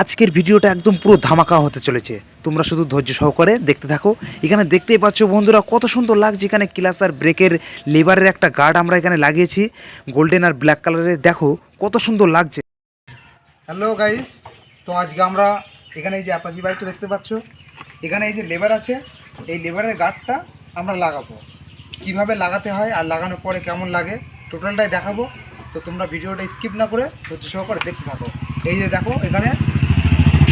আজকের ভিডিওটা একদম পুরো ধামাকা হতে চলেছে। তোমরা শুধু ধৈর্য সহকারে দেখতে থাকো। এখানে দেখতেই পাচ্ছ বন্ধুরা, কত সুন্দর লাগছে এখানে ক্লাস আর ব্রেকের লেবারের একটা গার্ড আমরা এখানে লাগিয়েছি। গোল্ডেন আর ব্ল্যাক কালারের, দেখো কত সুন্দর লাগছে। হ্যালো গাইস তো আজকে আমরা এখানে এই যে অ্যাপাচি বাইকটা দেখতে পাচ্ছ। এখানে এই যে লেবার আছে, এই লেবারের গার্ডটা আমরা লাগাবো। কীভাবে লাগাতে হয় আর লাগানোর পরে কেমন লাগে টোটালটাই দেখাবো। তো তোমরা ভিডিওটা স্কিপ না করে ধৈর্য সহকারে দেখতে থাকো। এই যে দেখো এখানে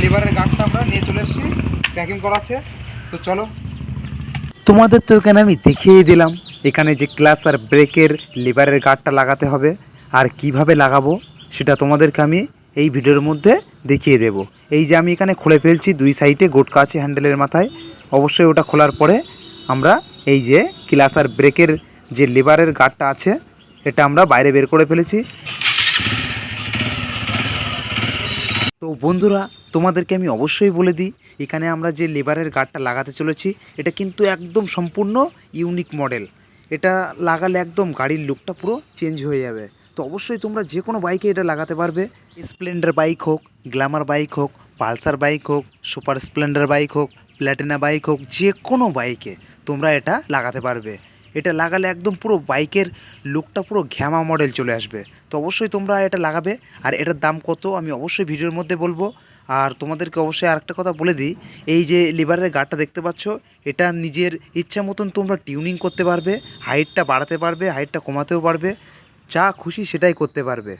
লেবারের গার্ডটা আমরা নিয়ে চলে এসেছি প্যাকিং করা আছে। তো চলো। তোমাদের তো এখানে আমি দেখিয়ে দিলাম, এখানে যে ক্লাস আর ব্রেকের লিভারের গার্ডটা লাগাতে হবে আর কীভাবে লাগাবো, সেটা তোমাদেরকে আমি এই ভিডিওর মধ্যে দেখিয়ে দেব। এই যে আমি এখানে খুলে ফেলছি, দুই সাইডে গোটকা আছে হ্যান্ডেলের মাথায়, অবশ্যই ওটা খোলার পরে আমরা এই যে ক্লাস আর ব্রেকের যে লিভারের গার্ডটা আছে, এটা আমরা বাইরে বের করে ফেলেছি। তো বন্ধুরা, তোমাদেরকে আমি অবশ্যই বলে দিই, এখানে আমরা যে লেবারের গার্ডটা লাগাতে চলেছি, এটা কিন্তু একদম সম্পূর্ণ ইউনিক মডেল এটা লাগালে একদম গাড়ির লুকটা পুরো চেঞ্জ হয়ে যাবে। তো অবশ্যই তোমরা যে কোনো বাইকে এটা লাগাতে পারবে। স্প্লেন্ডার বাইক হোক গ্ল্যামার বাইক হোক পালসার বাইক হোক সুপার স্প্লেন্ডার বাইক হোক প্ল্যাটিনা বাইক হোক, যে কোনো বাইকে তোমরা এটা লাগাতে পারবে। এটা লাগালে একদম পুরো বাইকের লুকটা পুরো ঘ্যামা মডেল চলে আসবে। তো অবশ্যই তোমরা এটা লাগাবে। আর এটার দাম কত আমি অবশ্যই ভিডিওর মধ্যে বলব। আর তোমাদেরকে অবশ্যই আরেকটা কথা বলে দিই, এই যে লিভারের গার্ডটা দেখতে পাচ্ছ, এটা নিজের ইচ্ছা মতন তোমরা টিউনিং করতে পারবে, হাইটটা বাড়াতে পারবে, হাইটটা কমাতেও পারবে, যা খুশি সেটাই করতে পারবে।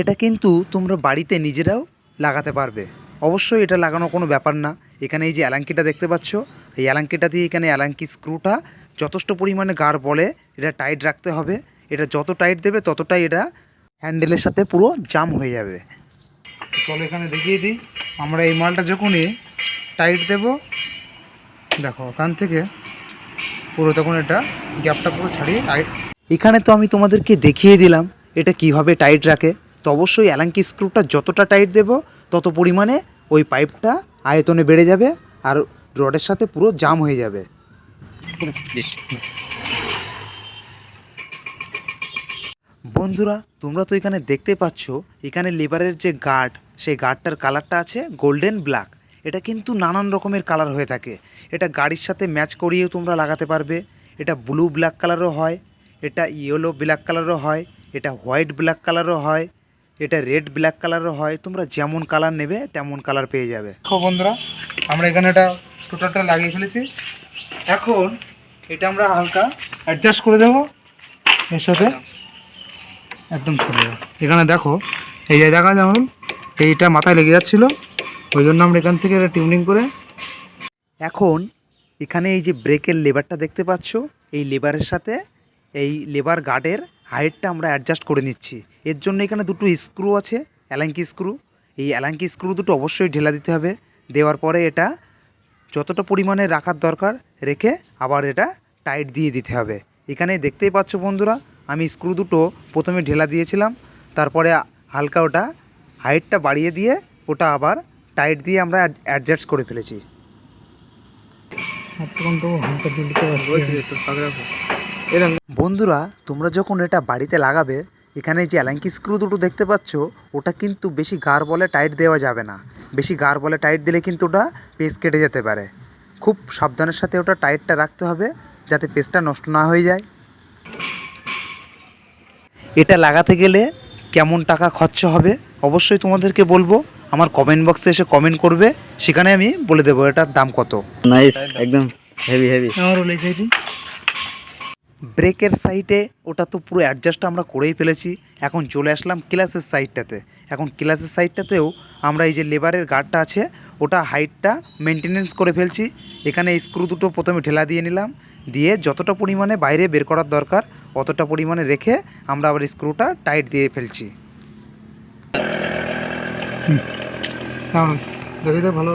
এটা কিন্তু তোমরা বাড়িতে নিজেরাও লাগাতে পারবে। অবশ্যই এটা লাগানো কোনো ব্যাপার না। এখানে এই যে অ্যালাঙ্কিটা দেখতে পাচ্ছ, এই অ্যালাঙ্কিটা দিয়ে এখানে অ্যালাঙ্কি স্ক্রুটা যথেষ্ট পরিমাণে গার বলে, এটা টাইট রাখতে হবে। এটা যত টাইট দেবে, ততটাই এটা হ্যান্ডেলের সাথে পুরো জাম হয়ে যাবে। চলো এখানে দেখিয়ে দিই। আমরা এই মালটা যখনই টাইট দেব, দেখো, ওখান থেকে পুরো তখন এটা গ্যাপটা পুরো ছাড়িয়ে টাইট এখানে তো আমি তোমাদেরকে দেখিয়ে দিলাম এটা কীভাবে টাইট রাখে। তো অবশ্যই অ্যালাঙ্কি স্ক্রুটা যতটা টাইট দেব, তত পরিমাণে ওই পাইপটা আয়তনে বেড়ে যাবে আর রডের সাথে পুরো জাম হয়ে যাবে। বন্ধুরা, তোমরা তো এখানে দেখতে পাচ্ছ, এখানে লেবারের যে গার্ড, সেই গার্ডটার কালারটা আছে গোল্ডেন ব্ল্যাক। এটা কিন্তু নানান রকমের কালার হয়ে থাকে। এটা গাড়ির সাথে ম্যাচ করিয়েও তোমরা লাগাতে পারবে। এটা ব্লু ব্ল্যাক কালারও হয়, এটা ইয়েলো ব্ল্যাক কালারও হয়, এটা হোয়াইট ব্ল্যাক কালারও হয়, এটা রেড ব্ল্যাক কালারও হয়। তোমরা যেমন কালার নেবে, তেমন কালার পেয়ে যাবে। বন্ধুরা, আমরা এখানে এটা টোটালটা লাগিয়ে ফেলেছি। এখন এটা আমরা হালকা অ্যাডজাস্ট করে দেবো। এর সাথে একদম চলে এখানে দেখো, এই যে দেখা যেমন, এইটা মাথায় লেগে যাচ্ছিল, ওই জন্য আমরা এখান থেকে এটা টিউনিং করে এখন এখানে এই যে ব্রেকের লেবারটা দেখতে পাচ্ছ, এই লেবারের সাথে এই লেবার গার্ডের হাইটটা আমরা অ্যাডজাস্ট করে নিচ্ছি। এর জন্য এখানে দুটো স্ক্রু আছে অ্যালাঙ্কি স্ক্রু এই অ্যালাঙ্কি স্ক্রু দুটো অবশ্যই ঢেলা দিতে হবে। দেওয়ার পরে এটা যতটা পরিমাণে রাখার দরকার রেখে আবার এটা টাইট দিয়ে দিতে হবে। এখানে দেখতেই পাচ্ছ বন্ধুরা আমি স্ক্রু দুটো প্রথমে ঢেলা দিয়েছিলাম তারপরে হালকা ওটা হাইটটা বাড়িয়ে দিয়ে ওটা আবার টাইট দিয়ে আমরা অ্যাডজাস্ট করে ফেলেছি। বন্ধুরা তোমরা যখন এটা বাড়িতে লাগাবে এখানে যে অ্যালাঙ্কি স্ক্রু দুটো দেখতে পাচ্ছ ওটা কিন্তু বেশি গার বলে টাইট দেওয়া যাবে না। বেশি গার বলে টাইট দিলে কিন্তু ওটা পেস কেটে যেতে পারে। খুব সাবধানের সাথে ওটা টাইটটা রাখতে হবে যাতে পেসটা নষ্ট না হয়ে যায়। এটা লাগাতে গেলে কেমন টাকা খরচা হবে অবশ্যই তোমাদেরকে বলব। আমার কমেন্ট বক্সে এসে কমেন্ট করবে সেখানে আমি বলে দেবো এটার দাম কত। নাইস একদম হেভি হেভি আমার ব্রেকের সাইডে ওটা তো পুরো অ্যাডজাস্ট আমরা করেই ফেলেছি। এখন চলে আসলাম ক্লাসের সাইডটাতে এখন ক্লাসের সাইডটাতেও আমরা এই যে লেবারের গার্ডটা আছে, ওটা হাইটটা মেনটেনেন্স করে ফেলছি। এখানে স্ক্রু দুটো প্রথমে ঢেলা দিয়ে নিলাম, দিয়ে যতটা পরিমাণে বাইরে বের করার দরকার, অতটা পরিমাণে রেখে আমরা আবার স্ক্রুটা টাইট দিয়ে ফেলছি। ভালো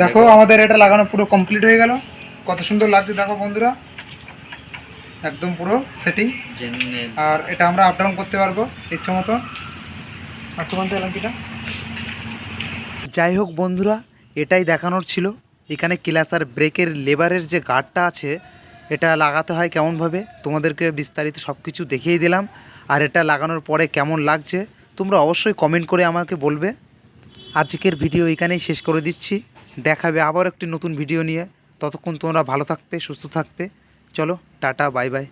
দেখো আমাদের এটা লাগানো পুরো কমপ্লিট হয়ে গেল। কত সুন্দর লাগছে, দেখো বন্ধুরা। একদম পুরো সেটিং আর এটা আমরা আপ ডাউন করতে পারব ইচ্ছা মতো। আর তোমার এলাম কিটা যাই হোক বন্ধুরা এটাই দেখানোর ছিল। এখানে ক্লাস আর ব্রেকের লেবারের যে গার্ডটা আছে এটা লাগাতে হয় কেমনভাবে? তোমাদেরকে বিস্তারিত সব কিছু দেখিয়ে দিলাম। আর এটা লাগানোর পরে কেমন লাগছে তোমরা অবশ্যই কমেন্ট করে আমাকে বলবে। আজকের ভিডিও এখানেই শেষ করে দিচ্ছি। দেখাবে আবার একটি নতুন ভিডিও নিয়ে। ততক্ষণ তোমরা ভালো থাকবে সুস্থ থাকবে। চলো টাটা বাই বাই।